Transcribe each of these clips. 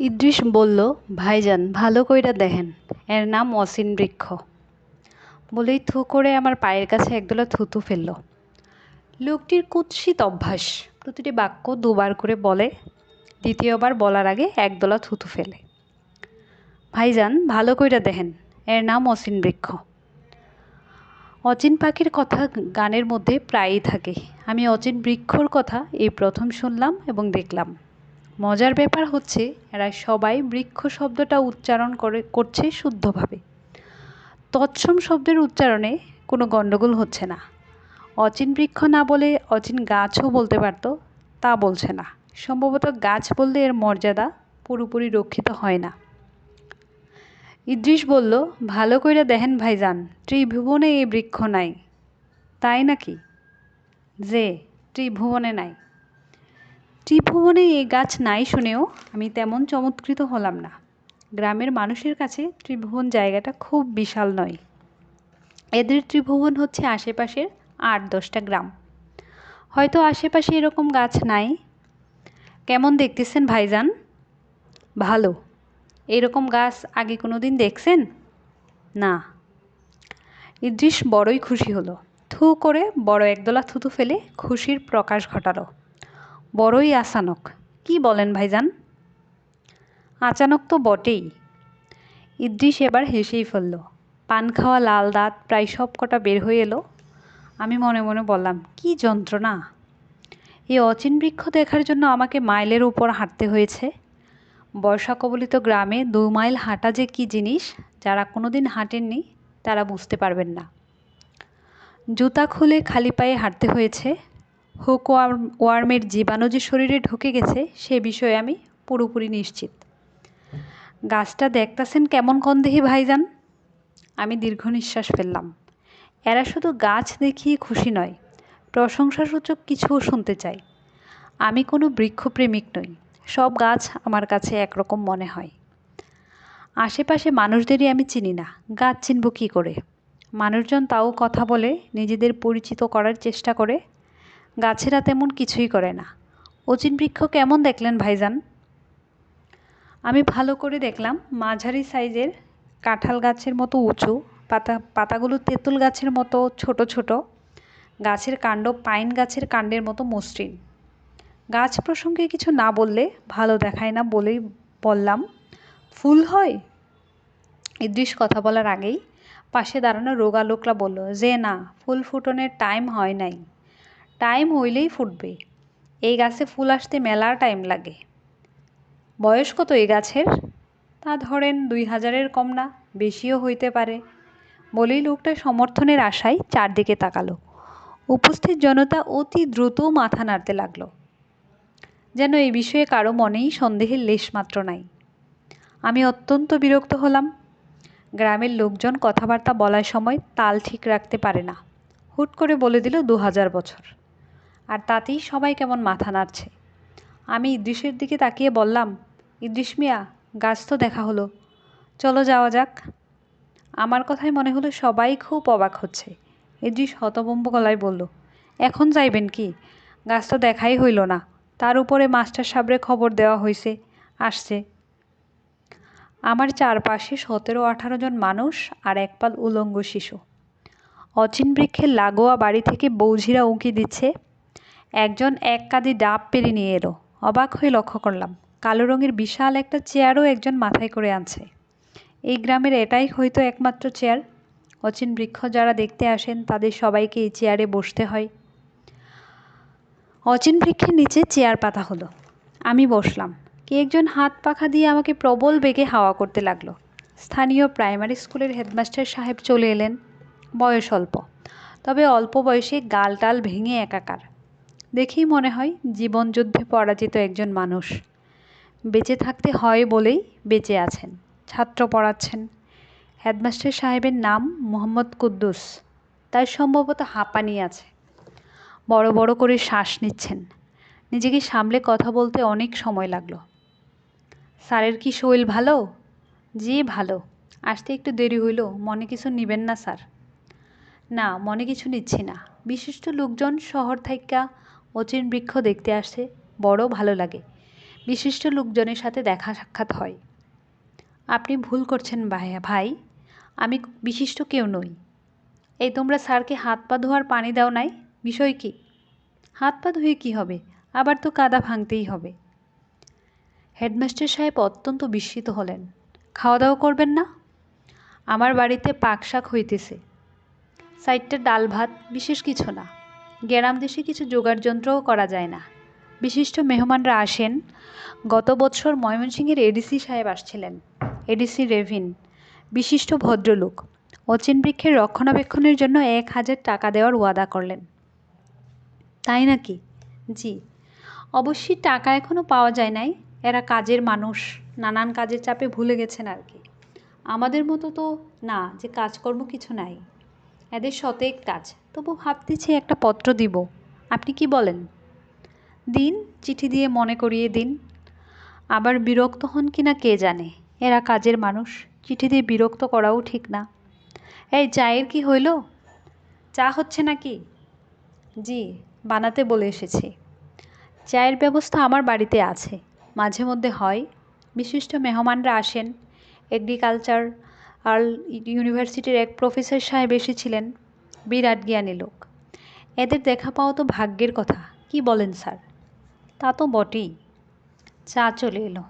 ইদ্রিস বলল, ভাইজান, ভালো কইরা দেখেন, এর নাম অসিন বৃক্ষ। বলেই থু করে আমার পায়ের কাছে একদলা থুতু ফেলল। লোকটির কুৎসিত অভ্যাস, প্রতিটি বাক্য দুবার করে বলে, দ্বিতীয়বার বলার আগে একদলা থুতু ফেলে। ভাইজান, ভালো কইরা দেখেন, এর নাম অসিন বৃক্ষ। অচিন পাখির কথা গানের মধ্যে প্রায়ই থাকে। আমি অচিন বৃক্ষর কথা এই প্রথম শুনলাম এবং দেখলাম। মজার ব্যাপার হচ্ছে, এরা সবাই বৃক্ষ শব্দটা উচ্চারণ করে, করছে শুদ্ধভাবে। তৎসম শব্দের উচ্চারণে কোনো গণ্ডগোল হচ্ছে না। অচিন বৃক্ষ না বলে অচিন গাছও বলতে পারত, তা বলছে না। সম্ভবত গাছ বললে এর মর্যাদা পুরোপুরি রক্ষিত হয় না। ইদ্রিস বলল, ভালো কইরা দেখেন ভাইজান, ত্রিভুবনে এই বৃক্ষ নাই। তাই নাকি? যে ত্রিভুবনে নাই। ত্রিভুবনে এই গাছ নাই শুনেও আমি তেমন চমৎকৃত হলাম না। গ্রামের মানুষের কাছে ত্রিভুবন জায়গাটা খুব বিশাল নয়। এদের ত্রিভুবন হচ্ছে আশেপাশের আট দশটা গ্রাম। হয়তো আশেপাশে এরকম গাছ নাই। কেমন দেখতেছেন ভাইজান? ভালো। এরকম গাছ আগে কোনো দিন দেখছেন? না। ইদ্রিস বড়ই খুশি হলো। থু করে বড় একদলা থুতু ফেলে খুশির প্রকাশ ঘটালো। বড়ই আচানক। কি বলেন ভাইজান? আচানক তো বটেই। ইদ্রিস এবার হেসেই ফেলল। পান খাওয়া লাল দাঁত প্রায় সব কটা বের হয়ে এলো। আমি মনে মনে বললাম, কি যন্ত্রণা! এই অচিন বৃক্ষ দেখার জন্য আমাকে মাইলের উপর হাঁটতে হয়েছে। বর্ষা কবলিত গ্রামে দু মাইল হাঁটা যে কী জিনিস, যারা কোনোদিন হাঁটেননি, তারা বুঝতে পারবেন না। জুতা খুলে খালি পায়ে হাঁটতে হয়েছে। হুক ওয়ার্ম ওয়ার্মের জীবাণু যে শরীরে ঢুকে গেছে, সে বিষয়ে আমি পুরোপুরি নিশ্চিত। গাছটা দেখতেছেন কেমন কন্দেহি ভাইজান? আমি দীর্ঘ নিঃশ্বাস ফেললাম। এরা শুধু গাছ দেখিয়ে খুশি নয়, প্রশংসাসূচক কিছুও শুনতে চাই আমি কোনো বৃক্ষপ্রেমিক নই, সব গাছ আমার কাছে একরকম মনে হয়। আশেপাশে মানুষদেরই আমি চিনি না, গাছ চিনব কী করে? মানুষজন তাও কথা বলে, নিজেদের পরিচিত করার চেষ্টা করে গাছেরা তেমন কিছুই করে না। অচিন বৃক্ষ কেমন দেখলেন ভাইজান? আমি ভালো করে দেখলাম, মাঝারি সাইজের কাঁঠাল গাছের মতো উঁচু, পাতা, পাতাগুলো তেঁতুল গাছের মতো ছোট ছোট, গাছের কাণ্ড পাইন গাছের কাণ্ডের মতো মসৃণ। গাছ প্রসঙ্গে কিছু না বললে ভালো দেখায় না বলেই বললাম, ফুল হয়? ইদ্রিস কথা বলার আগেই পাশে দাঁড়ানো রোগা লোকরা বলল, যে না, ফুল ফুটনের টাইম হয় নাই। টাইম হইলেই ফুটবে। এই গাছে ফুল আসতে মেলার টাইম লাগে। বয়স কত এই গাছের? তা ধরেন দুই হাজারের কম না, বেশিও হইতে পারে। বলেই লোকটা সমর্থনের আশায় চারদিকে তাকালো। উপস্থিত জনতা অতি দ্রুত মাথা নাড়তে লাগল। যেন এই বিষয়ে কারও মনেই সন্দেহের লেশমাত্র নাই। আমি অত্যন্ত বিরক্ত হলাম। গ্রামের লোকজন কথাবার্তা বলার সময় তাল ঠিক রাখতে পারে না। হুট করে বলে দিল দু হাজার বছর। আর তাতেই সবাই কেমন মাথা নাড়ছে। আমি ইদ্রিসের দিকে তাকিয়ে বললাম, ইদ্রিস মিয়া, গাছ তো দেখা হলো। চলো যাওয়া যাক। আমার কথায় মনে হলো সবাই খুব অবাক হচ্ছে। ইদ্রিস হতবম্ব গলায় বলল, এখন যাইবেন কি? গাছ তো দেখাই হইল না। তার উপরে মাস্টার সাবরে খবর দেওয়া হয়েছে আসছে। আমার চারপাশে সতেরো আঠারো জন মানুষ আর একপাল উলঙ্গ শিশু। অচিন বৃক্ষের লাগোয়া বাড়ি থেকে বৌঝিরা উঁকি দিচ্ছে। একজন এক কাঁদি ডাব পেরে নিয়ে এলো। অবাক হয়ে লক্ষ্য করলাম, কালো রঙের বিশাল একটা চেয়ারও একজন মাথায় করে আনছে। এই গ্রামের এটাই হয়তো একমাত্র চেয়ার। অচিন বৃক্ষ যারা দেখতে আসেন, তাদের সবাইকে এই চেয়ারে বসতে হয়। অচিন বৃক্ষের নিচে চেয়ার পাতা হলো। আমি বসলাম। কে একজন হাত পাখা দিয়ে আমাকে প্রবল বেগে হাওয়া করতে লাগল। স্থানীয় প্রাইমারি স্কুলের হেডমাস্টার সাহেব চলে এলেন। বয়স অল্প, তবে অল্প বয়সে গালটাল ভেঙে একাকার। দেখেই মনে হয় জীবনযুদ্ধে পরাজিত একজন মানুষ। বেঁচে থাকতে হয় বলেই বেঁচে আছেন, ছাত্র পড়াচ্ছেন। হেডমাস্টার সাহেবের নাম মোহাম্মদ কুদ্দুস। তাই সম্ভবত হাঁপানি আছে। বড় বড় করে শ্বাস নিচ্ছেন। নিজেকে সামলে কথা বলতে অনেক সময় লাগল। স্যারের কি শৈল ভালো? জি, ভালো। আসতে একটু দেরি হইল, মনে কিছু নিবেন না, স্যার। না, মনে কিছু নিচ্ছি না। বিশিষ্ট লোকজন শহর থাইকা অচিন বৃক্ষ দেখতে আসছে বড় ভালো লাগে। বিশিষ্ট লোকজনের সাথে দেখা সাক্ষাৎ হয়। আপনি ভুল করছেন ভাইয়া ভাই, আমি বিশিষ্ট কেউ নই। এই তোমরা স্যারকে হাত পা ধোয়ার পানি দাও নাই? বিষয় কি? হাত পা ধুয়ে কী হবে? আবার তো কাদা ভাঙতেই হবে। হেডমাস্টার সাহেব অত্যন্ত বিস্মিত হলেন। খাওয়া দাওয়া করবেন না? আমার বাড়িতে পাক শাক হইতেছে। সাইডটা ডাল ভাত, বিশেষ কিছু না। গ্রাম দেশে কিছু জোগাড় যন্ত্রও করা যায় না। বিশিষ্ট মেহমানরা আসেন। গত বছর ময়মনসিংহের এডিসি সাহেব আসছিলেন, এডিসি রেভিন, বিশিষ্ট ভদ্রলোক। অচিন বৃক্ষের রক্ষণাবেক্ষণের জন্য এক হাজার টাকা দেওয়ার ওয়াদা করলেন। তাই নাকি? জি। অবশ্যই টাকা এখনও পাওয়া যায় নাই। এরা কাজের মানুষ, নানান কাজের চাপে ভুলে গেছেন আর কি। আমাদের মতো তো না, যে কাজকর্ম কিছু নাই। এদের শতেক কাজ। তবু ভাবতেছি একটা পত্র দিব। আপনি কি বলেন? দিন, চিঠি দিয়ে মনে করিয়ে দিন। আবার বিরক্ত হন কি না কে জানে? এরা কাজের মানুষ, চিঠি দিয়ে বিরক্ত করাও ঠিক না। এই চায়ের কি হইল? চা হচ্ছে নাকি? জি, বানাতে বলে এসেছি। চায়ের ব্যবস্থা আমার বাড়িতে আছে। মাঝে মধ্যে হয়। বিশিষ্ট মেহমানরা আসেন। এগ্রিকালচার আর ইউনিভার্সিটির এক প্রফেসর সাহেব এসেছিলেন। বিরাট জ্ঞানী লোক। এদের দেখা পাওয়া তো ভাগ্যের কথা। কি বলেন, স্যার? তা তো বটেই। চা চলে এলো।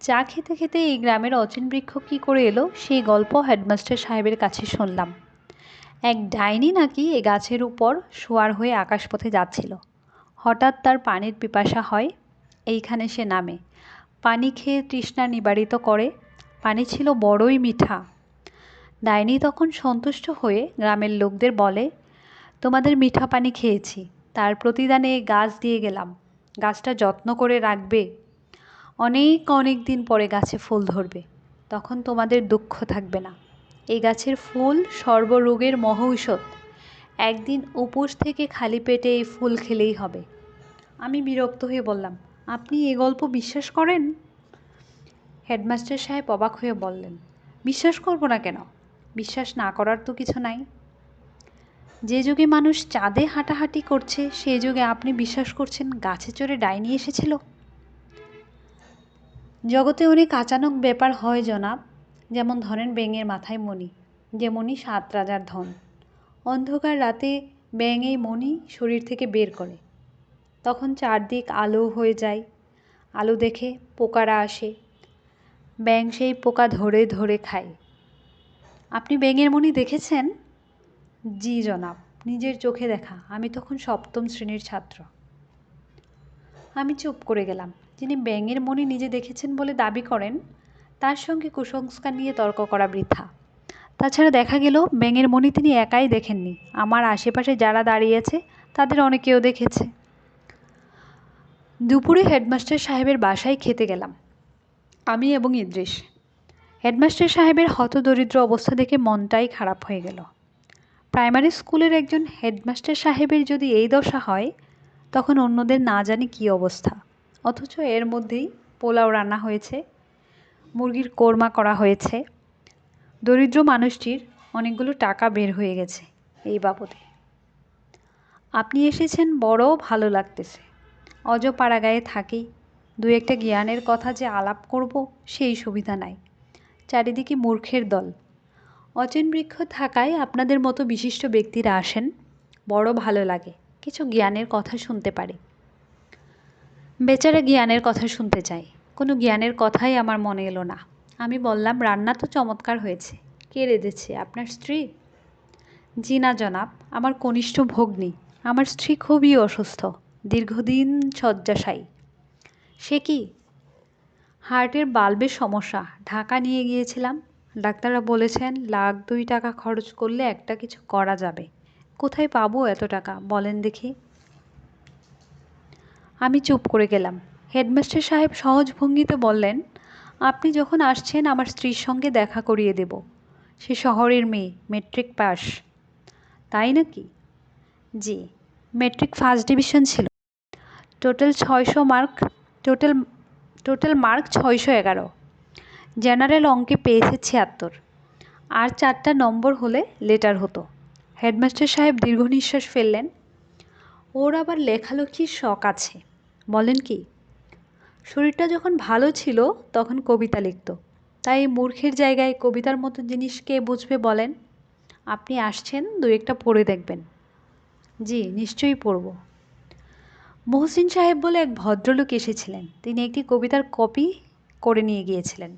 চা খেতে খেতে এই গ্রামের অচিন বৃক্ষ কী করে এলো, সেই গল্প হেডমাস্টার সাহেবের কাছে শুনলাম। এক ডাইনি নাকি এ গাছের উপর শোয়ার হয়ে আকাশপথে যাচ্ছিল। হঠাৎ তার পানির পিপাসা হয়। এইখানে সে নামে। পানি খেয়ে তৃষ্ণা নিবারিত করে। পানি ছিল বড়ই মিঠা। ডাইনি তখন সন্তুষ্ট হয়ে গ্রামের লোকদের বলে, তোমাদের মিঠা পানি খেয়েছি, তার প্রতিদানে গাছ দিয়ে গেলাম। গাছটা যত্ন করে রাখবে। অনেক অনেক দিন পরে গাছে ফুল ধরবে। তখন তোমাদের দুঃখ থাকবে না। এই গাছের ফুল সর্বরোগের মহৌষধ। একদিন উপোস থেকে খালি পেটে এই ফুল খেলেই হবে। আমি বিরক্ত হয়ে বললাম, আপনি এ গল্প বিশ্বাস করেন? হেডমাস্টার সাহেব অবাক হয়ে বললেন, বিশ্বাস করব না কেন? বিশ্বাস না করার তো কিছু নাই। যে যুগে মানুষ চাঁদে হাঁটাহাঁটি করছে সেই যুগে আপনি বিশ্বাস করছেন গাছে চড়ে ডাইনি এসেছিল? জগতে অনেক আচানক ব্যাপার হয়, জনাব। যেমন ধরেন ব্যাঙের মাথায় মণি, যে সাত রাজার ধন। অন্ধকার রাতে ব্যাঙ এই মণি শরীর থেকে বের করে। তখন চারদিক আলো হয়ে যায়। আলো দেখে পোকারা আসে ব্যাঙ সেই পোকা ধরে ধরে খায়। আপনি ব্যাঙের মণি দেখেছেন? জি, জনাব। নিজের চোখে দেখা। আমি তখন সপ্তম শ্রেণির ছাত্র। আমি চুপ করে গেলাম। যিনি ব্যাঙের মণি নিজে দেখেছেন বলে দাবি করেন, তার সঙ্গে কুসংস্কার নিয়ে তর্ক করা বৃথা। তাছাড়া দেখা গেল, ব্যাঙের মণি তিনি একাই দেখেননি। আমার আশেপাশে যারা দাঁড়িয়েছে তাদের অনেকেও দেখেছে। দুপুরে হেডমাস্টার সাহেবের বাসায় খেতে গেলাম। আমি এবং ইদ্রিস। হেডমাস্টার সাহেবের হতদরিদ্র অবস্থা দেখে মনটাই খারাপ হয়ে গেল। প্রাইমারি স্কুলের একজন হেডমাস্টার সাহেবের যদি এই দশা হয়, তখন অন্যদের না জানি কী অবস্থা। অথচ এর মধ্যেই পোলাও রান্না হয়েছে, মুরগির কোরমা করা হয়েছে। দরিদ্র মানুষটির অনেকগুলো টাকা বের হয়ে গেছে এই বাবদে। আপনি এসেছেন বড় ভালো লাগতেছে। অজপাড়াগায়ে থাকি দু একটা জ্ঞানের কথা যে আলাপ করব, সেই সুবিধা নাই। চারিদিকে মূর্খের দল। অচেন বৃক্ষ থাকায় আপনাদের মতো বিশিষ্ট ব্যক্তিরা আসেন, বড় ভালো লাগে, কিছু জ্ঞানের কথা শুনতে পারি। বেচারা জ্ঞানের কথা শুনতে চাই কোনো জ্ঞানের কথাই আমার মনে এলো না। আমি বললাম, রান্না তো চমৎকার হয়েছে। কে রেঁধেছে, আপনার স্ত্রী? জি না, জনাব, আমার কনিষ্ঠ ভগ্নী। আমার স্ত্রী খুবই অসুস্থ, দীর্ঘদিন শয্যাশায়ী। সে কি? হার্টের বাল্বের সমস্যা। ঢাকা নিয়ে গিয়েছিলাম। ডাক্তাররা বলেছেন, লাখ দুই টাকা খরচ করলে একটা কিছু করা যাবে। কোথায় পাবো এত টাকা? বলেন দেখি। আমি চুপ করে গেলাম। হেডমাস্টার সাহেব সহজ ভঙ্গিতে বললেন, আপনি যখন আসছেন, আমার স্ত্রীর সঙ্গে দেখা করিয়ে দেব। সে শহরের মেয়ে, মেট্রিক পাস। তাই নাকি? জি, মেট্রিক ফার্স্ট ডিভিশন ছিল। টোটাল ছয়শো মার্ক টোটাল টোটাল মার্ক ছয়শো এগারো। জেনারেল অঙ্কে পেয়েছে ছিয়াত্তর। আর চারটা নম্বর হলে লেটার হতো। হেডমাস্টার সাহেব দীর্ঘ নিঃশ্বাস ফেললেন। ওর আবার লেখালেখির শখ আছে। বলেন কি, শরীরটা যখন ভালো ছিল তখন কবিতা লিখত। তাই মূর্খের জায়গায় কবিতার মতো জিনিস কে বুঝবে বলেন? আপনি আসছেন দু একটা পড়ে দেখবেন। জি, নিশ্চয়ই পড়ব। মহসিন সাহেব বলে এক ভদ্রলোক এসেছিলেন। তিনি একটি কবিতার কপি করে নিয়ে গিয়েছিলেন।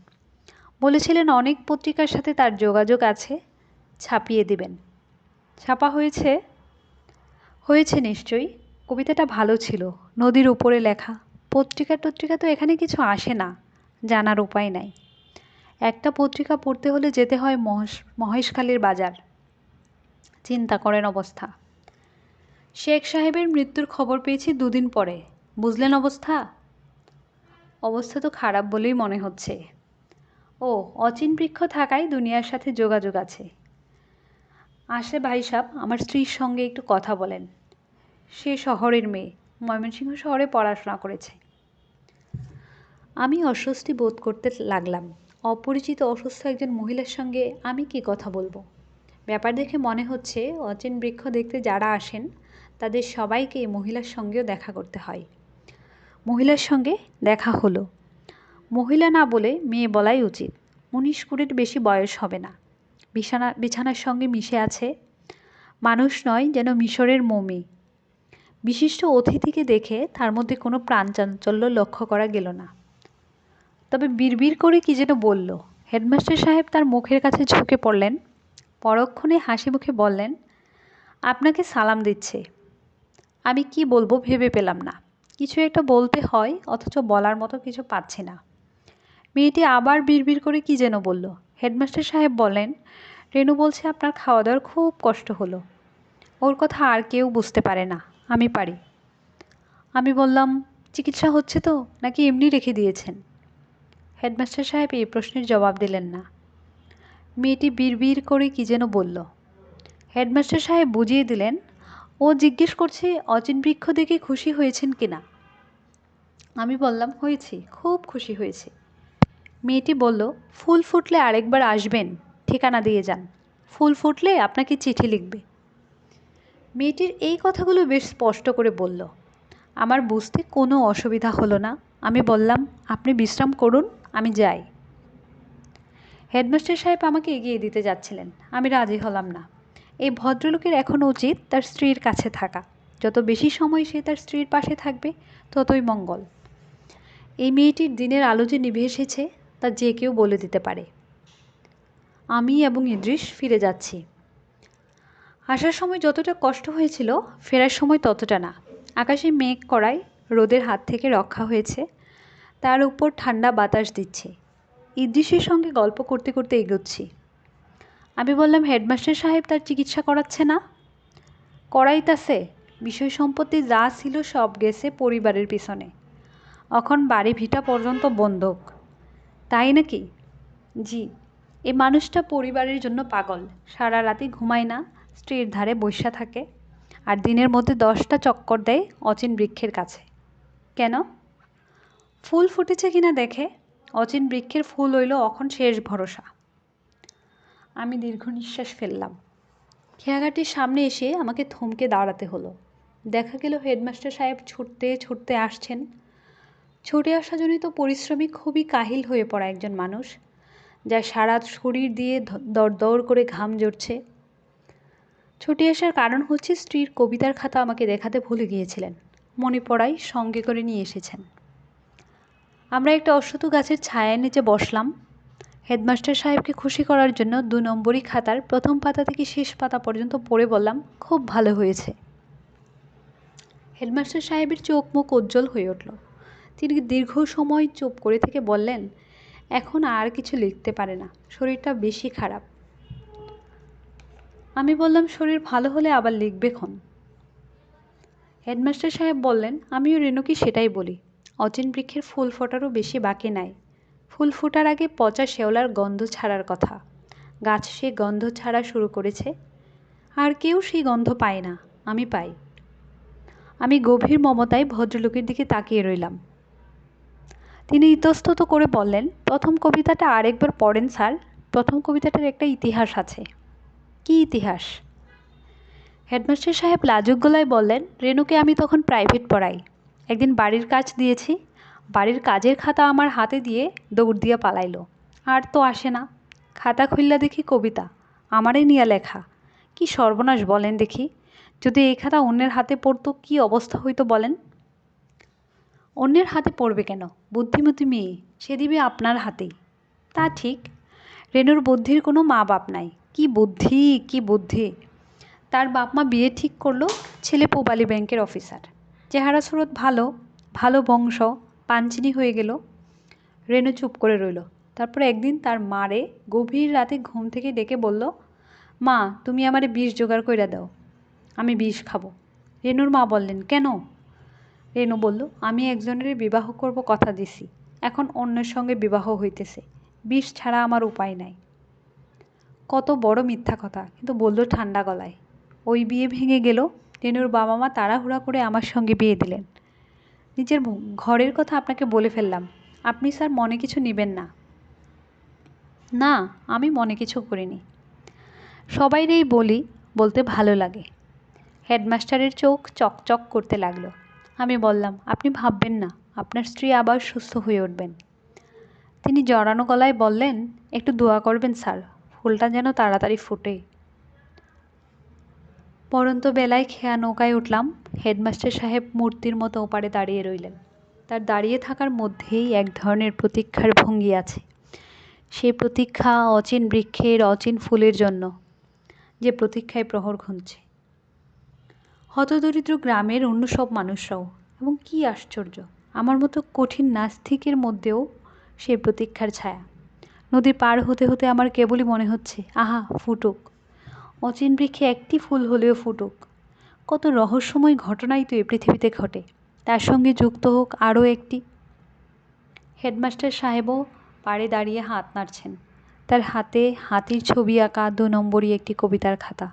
বলেছিলেন, অনেক পত্রিকার সাথে তার যোগাযোগ আছে, ছাপিয়ে দিবেন। ছাপা হয়েছে? হয়েছে নিশ্চয়ই। কবিতাটা ভালো ছিল, নদীর উপরে লেখা। পত্রিকা টত্রিকা তো এখানে কিছু আসে না, জানার উপায় নাই। একটা পত্রিকা পড়তে হলে যেতে হয় মহেশ মহেশখালীর বাজার। চিন্তা করেন অবস্থা। শেখ সাহেবের মৃত্যুর খবর পেয়েছি দুদিন পরে। বুঝলেন অবস্থা? অবস্থা তো খারাপ বলেই মনে হচ্ছে। ও, অচিন বৃক্ষ থাকায় দুনিয়ার সাথে যোগাযোগ আছে। আসে ভাই সাহ আমার স্ত্রীর সঙ্গে একটু কথা বলেন। সে শহরের মেয়ে, ময়মনসিংহ শহরে পড়াশোনা করেছে। আমি অস্বস্তি বোধ করতে লাগলাম। অপরিচিত অসুস্থ একজন মহিলার সঙ্গে আমি কি কথা বলব? ব্যাপার দেখে মনে হচ্ছে অচেন বৃক্ষ দেখতে যারা আসেন তাদের সবাইকে মহিলার সঙ্গেও দেখা করতে হয়। মহিলার সঙ্গে দেখা হলো। মহিলা না বলে মেয়ে বলাই উচিত। উনিশ কুড়ির বেশি বয়স হবে না। বিছানা, বিছানার সঙ্গে মিশে আছে। মানুষ নয় যেন মিশরের মমি। বিশিষ্ট অতিথিকে দেখে তার মধ্যে কোনো প্রাণচাঞ্চল্য লক্ষ্য করা গেল না। তবে বিড়বিড় করে কি যেন বলল। হেডমাস্টার সাহেব তার মুখের কাছে ঝুঁকে পড়লেন। পরক্ষণে হাসি মুখে বললেন, আপনাকে সালাম দিচ্ছে। আমি কি বলব ভেবে পেলাম না। কিছু একটা বলতে হয়, অথচ বলার মতো কিছু পাচ্ছি না। মেয়েটি আবার বিড়বিড় করে কি যেন বলল। হেডমাস্টার সাহেব বলেন, রেনু বলছে আপনার খাওয়া দাওয়ার খুব কষ্ট হলো। ওর কথা আর কেউ বুঝতে পারে না, আমি পারি। আমি বললাম, চিকিৎসা হচ্ছে তো, নাকি এমনি রেখে দিয়েছেন? হেডমাস্টার সাহেব এই প্রশ্নের জবাব দিলেন না। মেয়েটি বিড়বিড় করে কি যেন বলল। হেডমাস্টার সাহেব বুঝিয়ে দিলেন ও জিজ্ঞেস করছে, অচিন বৃক্ষ দেখে খুশি হয়েছেন কিনা? আমি বললাম, হয়েছি, খুব খুশি হয়েছে। মেয়েটি বলল, ফুল ফুটলে আরেকবার আসবেন, ঠিকানা দিয়ে যান। ফুল ফুটলে আপনাকে চিঠি লিখবে। মেয়েটির এই কথাগুলো বেশ স্পষ্ট করে বলল, আমার বুঝতে কোনো অসুবিধা হলো না। আমি বললাম, আপনি বিশ্রাম করুন, আমি যাই। হেডমাস্টার সাহেব আমাকে এগিয়ে দিতে যাচ্ছিলেন। আমি রাজি হলাম না। এই ভদ্রলোকের এখন উচিত তার স্ত্রীর কাছে থাকা। যত বেশি সময় সে তার স্ত্রীর পাশে থাকবে, ততই মঙ্গল। এই মেয়েটির দিনের আলো যে নিভে এসেছে, তা যে কেউ বলে দিতে পারে। আমি এবং ইদ্রিস ফিরে যাচ্ছি। আসার সময় যতটা কষ্ট হয়েছিল, ফেরার সময় ততটা না। আকাশে মেঘ করায় রোদের হাত থেকে রক্ষা হয়েছে, তার উপর ঠান্ডা বাতাস দিচ্ছে। ইদ্রিসের সঙ্গে গল্প করতে করতে এগোচ্ছি। আমি বললাম, হেডমাস্টার সাহেব তার চিকিৎসা করাচ্ছে না? করাইতাছে। বিষয় সম্পত্তি যা ছিল সব গেছে পরিবারের পিছনে। এখন বাড়ি ভিটা পর্যন্ত বন্ধক। তাই নাকি? জি। এ মানুষটা পরিবারের জন্য পাগল। সারা রাতে ঘুমায় না, স্ত্রীর ধারে বৈশা থাকে। আর দিনের মধ্যে দশটা চক্কর দেয় অচিন বৃক্ষের কাছে। কেন? ফুল ফুটেছে কিনা দেখে। অচিন বৃক্ষের ফুল হইল অখন শেষ ভরসা। আমি দীর্ঘ নিঃশ্বাস ফেললাম। খেয়াঘাটির সামনে এসে আমাকে থমকে দাঁড়াতে হলো। দেখা গেল হেডমাস্টার সাহেব ছুটতে ছুটতে আসছেন। ছুটে আসাজনিত পরিশ্রমী খুবই কাহিল হয়ে পড়া একজন মানুষ, যার সারা শরীর দিয়ে দরদর করে ঘাম জড়ছে ছুটে আসার কারণ হচ্ছে স্ত্রীর কবিতার খাতা আমাকে দেখাতে ভুলে গিয়েছিলেন। মনে পড়াই সঙ্গে করে নিয়ে এসেছেন। আমরা একটা অশ্বত গাছের ছায়ার নিচে বসলাম। হেডমাস্টার সাহেবকে খুশি করার জন্য দু নম্বরই খাতার প্রথম পাতা থেকে শেষ পাতা পর্যন্ত পড়ে বললাম, খুব ভালো হয়েছে। হেডমাস্টার সাহেবের চোখ মুখ উজ্জ্বল হয়ে উঠল। তিনি দীর্ঘ সময় চুপ করে থেকে বললেন, এখন আর কিছু লিখতে পারে না, শরীরটা বেশি খারাপ। আমি বললাম, শরীর ভালো হলে আবার লিখবে খন। হেডমাস্টার সাহেব বললেন, আমিও রেণুকে সেটাই বলি, অচিন বৃক্ষের ফুল ফোটারও বেশি বাকি নাই। ফুল ফোটার আগে পচা শেওলার গন্ধ ছাড়ার কথা। গাছ সে গন্ধ ছাড়া শুরু করেছে। আর কেউ সেই গন্ধ পায় না, আমি পাই। আমি গভীর মমতায় ভদ্রলোকের দিকে তাকিয়ে রইলাম। তিনি ইতস্তত করে বললেন, প্রথম কবিতাটা আরেকবার পড়েন, স্যার। প্রথম কবিতাটার একটা ইতিহাস আছে। কি ইতিহাস? হেডমাস্টার সাহেব লাজুক গলায় বললেন রেনুকে আমি তখন প্রাইভেট পড়াই। একদিন বাড়ির কাজ দিয়েছি বাড়ির কাজের খাতা আমার হাতে দিয়ে দৌড় দিয়া পালাইলো। আর তো আসে না। খাতা খুললা দেখি কবিতা। আমারই নিয়ে লেখা। কি সর্বনাশ বলেন দেখি। যদি এই খাতা অন্যের হাতে পড়তো কি অবস্থা হইতো বলেন? অন্যের হাতে পড়বে কেন? বুদ্ধিমতী মেয়ে, সে দিবে আপনার হাতেই। তা ঠিক। রেনুর বুদ্ধির কোনো মা বাপ নাই। কি বুদ্ধি কি বুদ্ধি। তার বাপ মা বিয়ে ঠিক করল ছেলে পূবালী ব্যাংকের অফিসার। চেহারা সুরত ভালো ভালো বংশ। পাঞ্চিনি হয়ে গেল। রেনু চুপ করে রইল। তারপর একদিন তার মারে গভীর রাতে ঘুম থেকে ডেকে বলল, মা, তুমি আমারে বিষ জোগাড় কইরা দাও। আমি বিষ খাব। রেনুর মা বললেন, কেন? রেনু বলল, আমি একজনের বিবাহ করব কথা দিছি। এখন অন্যের সঙ্গে বিবাহ হইতেছে। বিষ ছাড়া আমার উপায় নাই। কত বড় মিথ্যা কথা, কিন্তু বলল ঠান্ডা গলায়। ওই বিয়ে ভেঙে গেল। রেনুর বাবা মা তাড়াহুড়া করে আমার সঙ্গে বিয়ে দিলেন। নিজের ঘরের কথা আপনাকে বলে ফেললাম। আপনি স্যার মনে কিছু নেবেন না। না, আমি মনে কিছু করিনি। সবাই সবাইরেই বলি, বলতে ভালো লাগে। হেডমাস্টারের চোখ চকচক করতে লাগল। আমি বললাম, আপনি ভাববেন না, আপনার স্ত্রী আবার সুস্থ হয়ে উঠবেন। তিনি জড়ানো গলায় বললেন, একটু দোয়া করবেন স্যার, ফুলটা যেন তাড়াতাড়ি ফুটে। পরন্ত বেলায় খেয়া নৌকায় উঠলাম। হেডমাস্টার সাহেব মূর্তির মতো ওপারে দাঁড়িয়ে রইলেন। তার দাঁড়িয়ে থাকার মধ্যেই এক ধরনের প্রতীক্ষার ভঙ্গি আছে। সেই প্রতীক্ষা অচিন বৃক্ষের, অচিন ফুলের জন্য, যে প্রতীক্ষায় প্রহর ঘুমছে। হতদরিদ্র গ্রামের অন্য সব মানুষরাও, এবং কি আশ্চর্য, আমার মতো কঠিন নাস্তিকের মধ্যেও সে প্রতীক্ষার ছায়া। নদী পার হতে হতে আমার কেবলই মনে হচ্ছে, আহা, ফুটুক। অচিন বৃক্ষে একটি ফুল হলেও ফুটুক। কত রহস্যময় ঘটনাই তো এই পৃথিবীতে ঘটে। তার সঙ্গে যুক্ত হোক আরও একটি। হেডমাস্টার সাহেবও পাড়ে দাঁড়িয়ে হাত নাড়ছেন। তার হাতে হাতির ছবি আঁকা দু নম্বরই একটি কবিতার খাতা।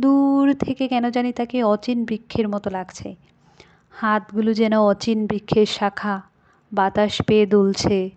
দূর থেকে কেন জানি তাকে অচিন বৃক্ষের মতো লাগছে। হাতগুলো যেন অচিন বৃক্ষের শাখা। বাতাস পেয়ে দুলছে।